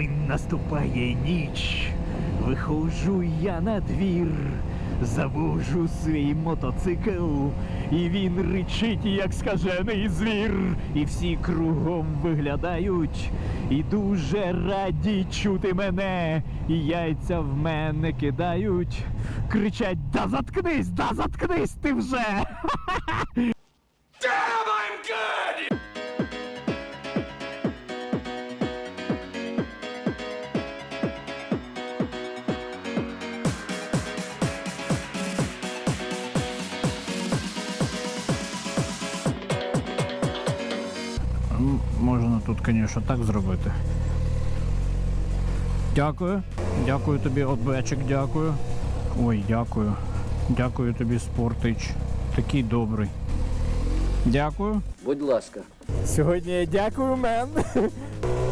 Коли наступає ніч, виходжу я на двір, завожу свій мотоцикл, і він ричить, як скажений звір. І всі кругом виглядають, і дуже раді чути мене, і яйця в мене кидають, кричать: Да заткнись, да заткнись ти вже! тут, звісно, так зробити. Дякую. Дякую тобі, отбечик, дякую. Ой, дякую. Дякую тобі, спортич. Такий добрий. Дякую. Будь ласка. Сьогодні є дякую мен.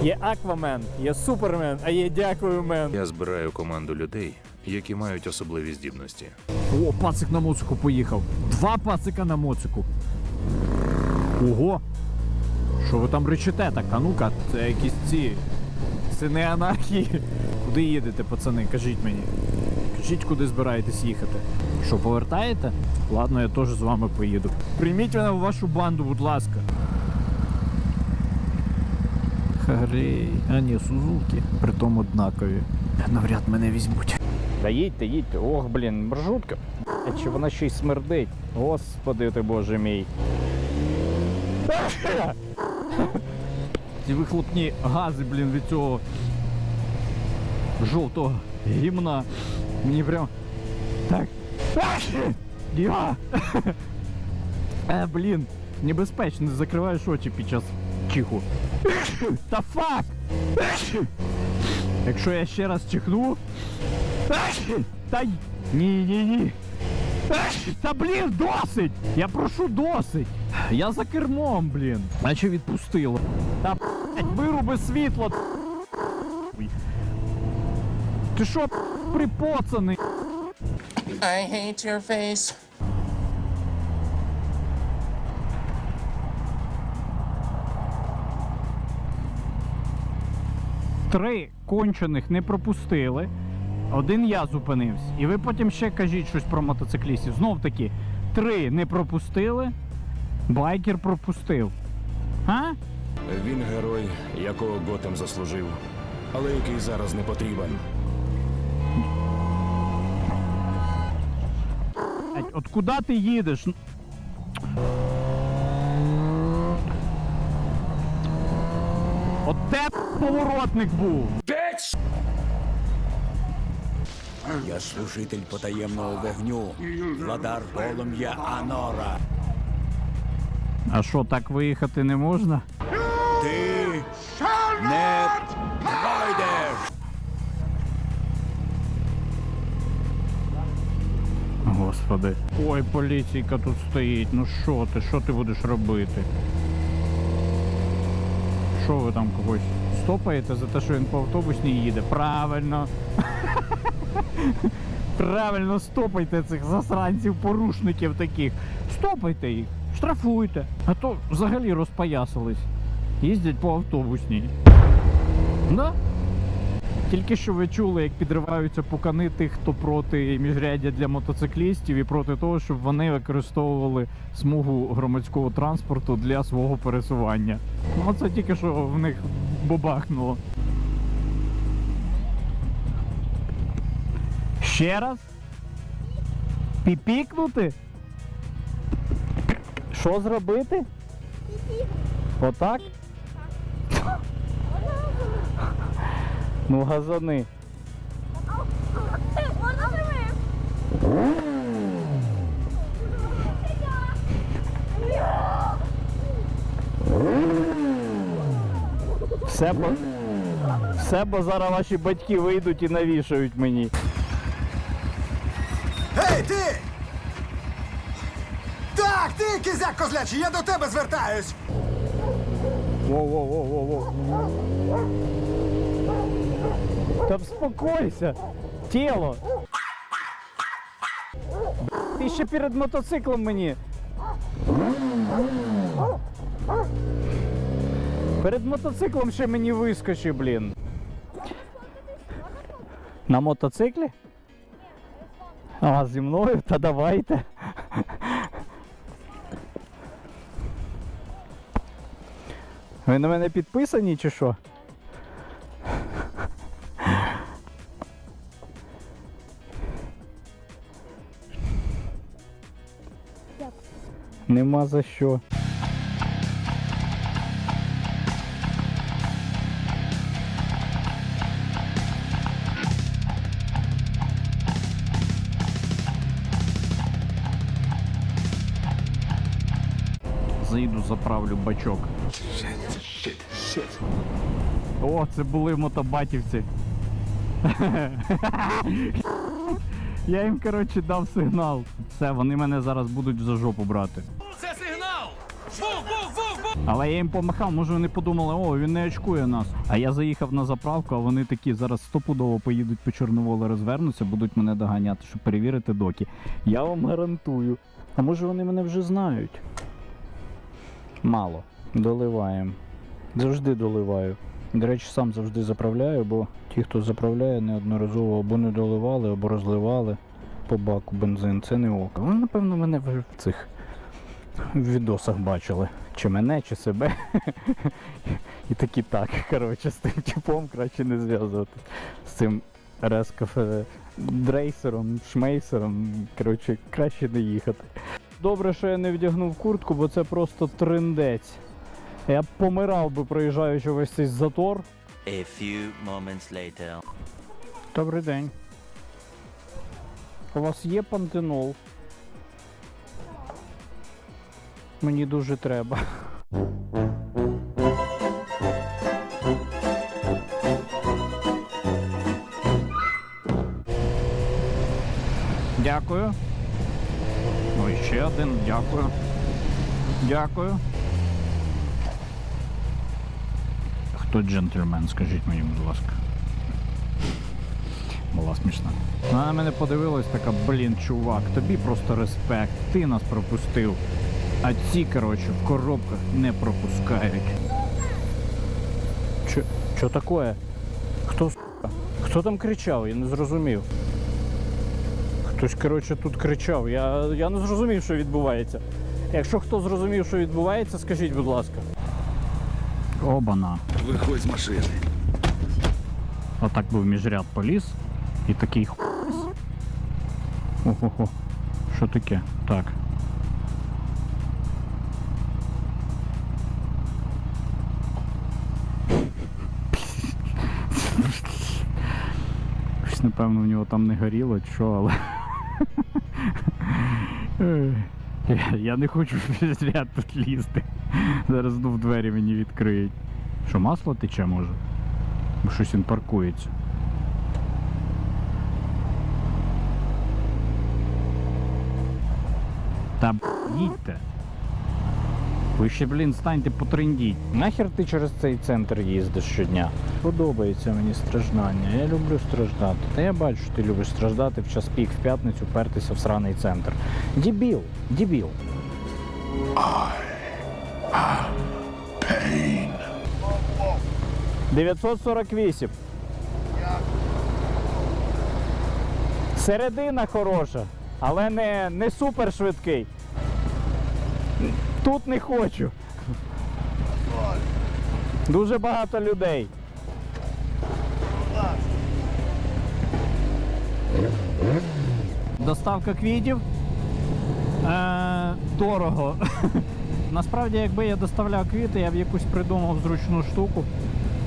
Є Аквамен, є Супермен, а є дякую мен. Я збираю команду людей, які мають особливі здібності. О, пацик на моцику поїхав. Два пацика на моцику. Ого. Що ви там речите так? А ну-ка, це якісь ці сини анархії. Куди їдете, пацани? Кажіть мені. Кажіть, куди збираєтесь їхати. Що, повертаєте? Ладно, я теж з вами поїду. Прийміть мене в вашу банду, будь ласка. Харей. А ні, Сузуки. Притом однакові. Навряд мене візьмуть. Та їдьте, їдьте. Ох, блін, маршрутка. А чи вона ще й смердить? Господи ти боже мій. Ці вихлопні гази, блін, від цього жовтого гімна. Мені прям. Так. Я. Е, блін, небезпечно, закриваєш очі під час чиху. Та фак! Якщо я ще раз чихну. Та ні, ні, ні. Та блін, досить! Я прошу досить! Я за кермом, блін. Наче відпустило. Та вируби світло. Ти що, припоцаний? I hate your face. Три кончених не пропустили. Один я зупинився. І ви потім ще кажіть щось про мотоциклістів. Знов таки, три не пропустили, байкер пропустив. А? Він герой, якого Готем заслужив, але який зараз не потрібен. Блядь, От куди ти їдеш? Ну- От де поворотник був? Я служитель потаємного вогню, владар полум'я Анора. А що, так виїхати не можна? Ти не пройдеш! Господи. Ой, поліційка тут стоїть. Ну що ти, що ти будеш робити? Що ви там когось стопаєте за те, що він по автобусній їде? Правильно. Правильно, стопайте цих засранців, порушників таких. Стопайте їх, штрафуйте. А то взагалі розпоясались. Їздять по автобусній. Да? Тільки що ви чули, як підриваються пукани тих, хто проти міжряддя для мотоциклістів і проти того, щоб вони використовували смугу громадського транспорту для свого пересування. Ну це тільки що в них бабахнуло. Ще раз? Піпікнути? Що зробити? Отак? Ну, газани. Все, бо... Все, бо зараз ваші батьки вийдуть і навішають мені. Ей, ти! Кізяк козлячий, я до тебе звертаюсь! Воу-воу-воу-воу. Та вспокойся. Тіло. Ти ще перед мотоциклом мені. Перед мотоциклом ще мені вискочи, блін. На мотоциклі? А, зі мною? Та давайте. Ви на мене підписані чи що? Нема за що. Заїду, заправлю бачок. О, це були мотобатівці. Я їм, коротше, дав сигнал. Все, вони мене зараз будуть за жопу брати. Це сигнал! Але я їм помахав, може вони подумали, о, він не очкує нас. А я заїхав на заправку, а вони такі зараз стопудово поїдуть по Чорноволу, розвернуться, будуть мене доганяти, щоб перевірити доки. Я вам гарантую. А може вони мене вже знають? Мало. Доливаємо. Завжди доливаю. До речі, сам завжди заправляю, бо ті, хто заправляє, неодноразово або не доливали, або розливали по баку бензин. Це не ок. Ви, напевно, мене в цих відосах бачили. Чи мене, чи себе. І такі так, коротше, з тим типом краще не зв'язувати. З цим рескафе дрейсером, шмейсером. Коротше, краще не їхати. Добре, що я не вдягнув куртку, бо це просто триндець. Я б помирав би, проїжджаючи весь цей затор. A few moments later. Добрий день. У вас є пантенол? Мені дуже треба. Дякую. Ой, ще один, дякую. Дякую. Хто джентльмен, скажіть мені, будь ласка. Була смішна. Вона на мене подивилась така, блін, чувак, тобі просто респект, ти нас пропустив. А ці, коротше, в коробках не пропускають. Чо, таке? Хто сука? Хто там кричав? Я не зрозумів. Хтось, коротше, тут кричав. Я, я не зрозумів, що відбувається. Якщо хто зрозумів, що відбувається, скажіть, будь ласка. Обана. Виходь з машини. Отак був міжряд поліз і такий ху. Ого-го. Що таке? Так. Щось, напевно, в нього там не горіло, чи що, але. Я, не хочу в міжряд тут лізти. Зараз знов двері мені відкриють. Що, масло тече може? Бо щось він паркується. Та їдьте. Ви ще, блін, станьте потрендіть. Нахер ти через цей центр їздиш щодня? Подобається мені страждання. Я люблю страждати. Та я бачу, що ти любиш страждати в час пік в п'ятницю пертися в сраний центр. Дібіл, дібіл. I 948. Середина хороша, але не, не супер швидкий. Тут не хочу. Дуже багато людей. Доставка квітів. Е, дорого. Насправді, якби я доставляв квіти, я б якусь придумав зручну штуку,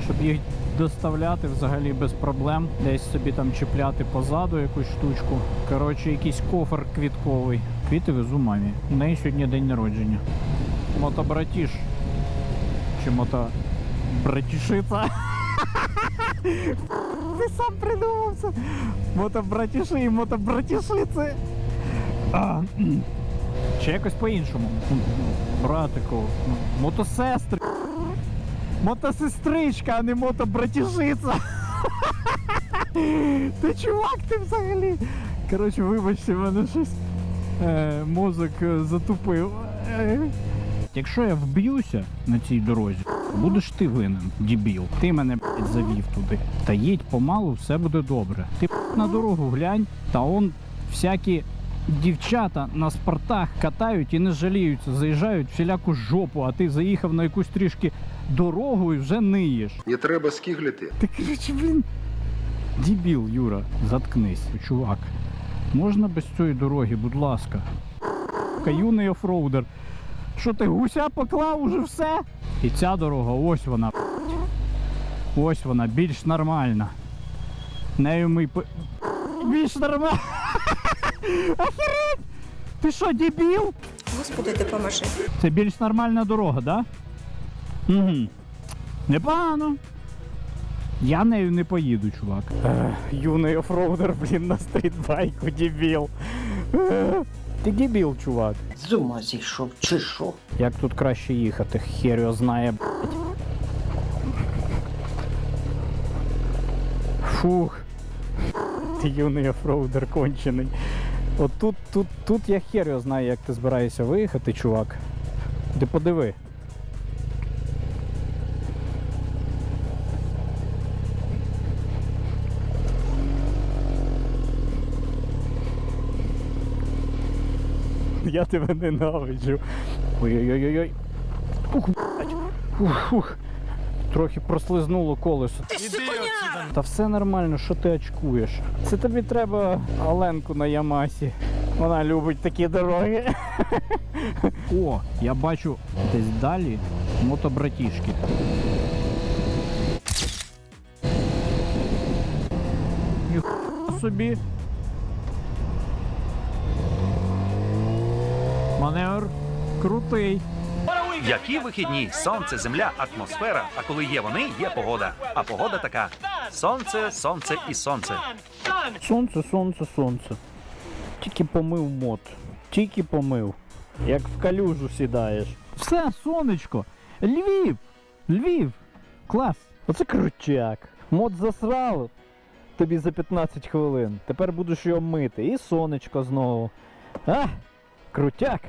щоб їх доставляти взагалі без проблем. Десь собі там чіпляти позаду якусь штучку. Коротше, якийсь кофр квітковий. Квіти везу мамі. У неї сьогодні день народження. Мотобратіш. Чи мото... братішиця? Ти сам придумав це. Мотобратіші і мотобратішиці. Чи якось по-іншому. Братику, ну, мотосестри. Мотосестричка, а не мотобратішиця. Ти чувак ти взагалі. Коротше, вибачте, мене щось е, мозок е, затупив. Е. Якщо я вб'юся на цій дорозі, будеш ти винен, дібіл. Ти мене блядь, завів туди. Та їдь помалу, все буде добре. Ти блядь, на дорогу глянь, та он всякі дівчата на спортах катають і не жаліються, заїжджають всіляку жопу, а ти заїхав на якусь трішки дорогу і вже ниєш. Не треба скиглити. Ти коротше, блін. Дібіл, Юра, заткнись, чувак. Можна без цієї дороги, будь ласка. Ка, Юний офроудер. Що ти гуся поклав уже все? І ця дорога, ось вона. Ось вона, більш нормальна. Нею ми. Більш нормальна. Охереть! Ти що, дебіл? Господи, допоможи. Це більш нормальна дорога, да? Угу. Непогано. Я нею не поїду, чувак. юний офроудер, блін, на стрітбайку, дебіл. Ти дебіл, чувак. З ума зійшов, чи що? Як тут краще їхати? Хер його знає. Фух. Ти юний офроудер кончений. От тут, тут, тут я хер його знаю, як ти збираєшся виїхати, чувак. Ти подиви. Я тебе ненавиджу. Ой-ой-ой-ой. Ух, блядь. Ух, ух. Трохи прослизнуло колесо. Та все нормально, що ти очкуєш? Це тобі треба Оленку на Ямасі. Вона любить такі дороги. О, я бачу десь далі мотобратішки. Ніхуя собі. Маневр крутий. Які вихідні? Сонце, земля, атмосфера. А коли є вони, є погода. А погода така: сонце, сонце і сонце. Сонце, сонце, сонце. Тільки помив мод. Тільки помив. Як в калюжу сідаєш. Все, сонечко. Львів! Львів! Клас! Оце крутяк. Мод засрав тобі за 15 хвилин. Тепер будеш його мити. І сонечко знову. А! Крутяк!